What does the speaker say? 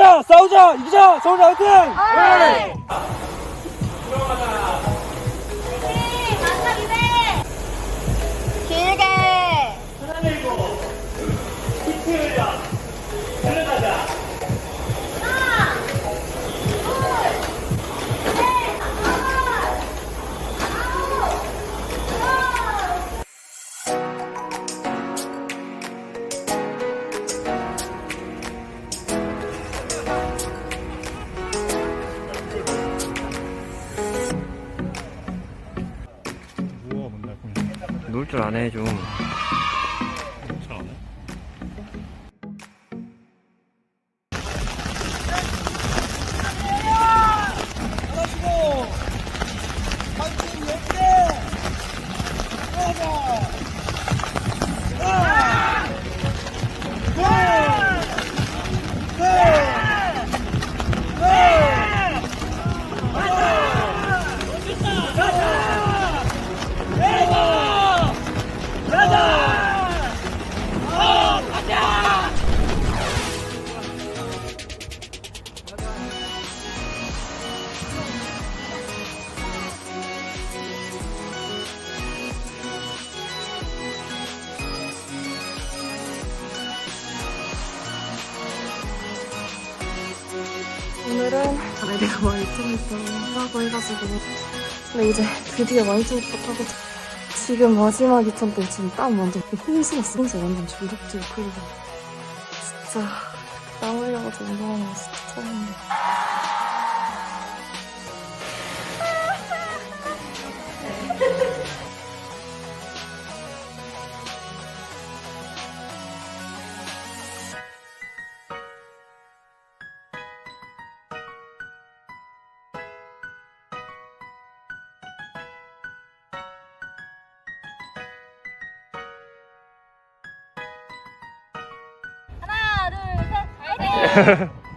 가자 싸우자 이기자! 서울 화이팅 놀 줄 아네 좀. 하나시고 파이팅 열개 오늘은 라이드가 많이 뜸했다고 해가지고 근데 이제 드디어 완주부터 타고 지금 마지막 2천 때 지금 땀 완전 홍수였어. 홍수 완전 줄덕줄 풀고. 진짜 땀 흘려가지고 운동하는 거 진짜 처음인데 둘, 셋. 화이팅!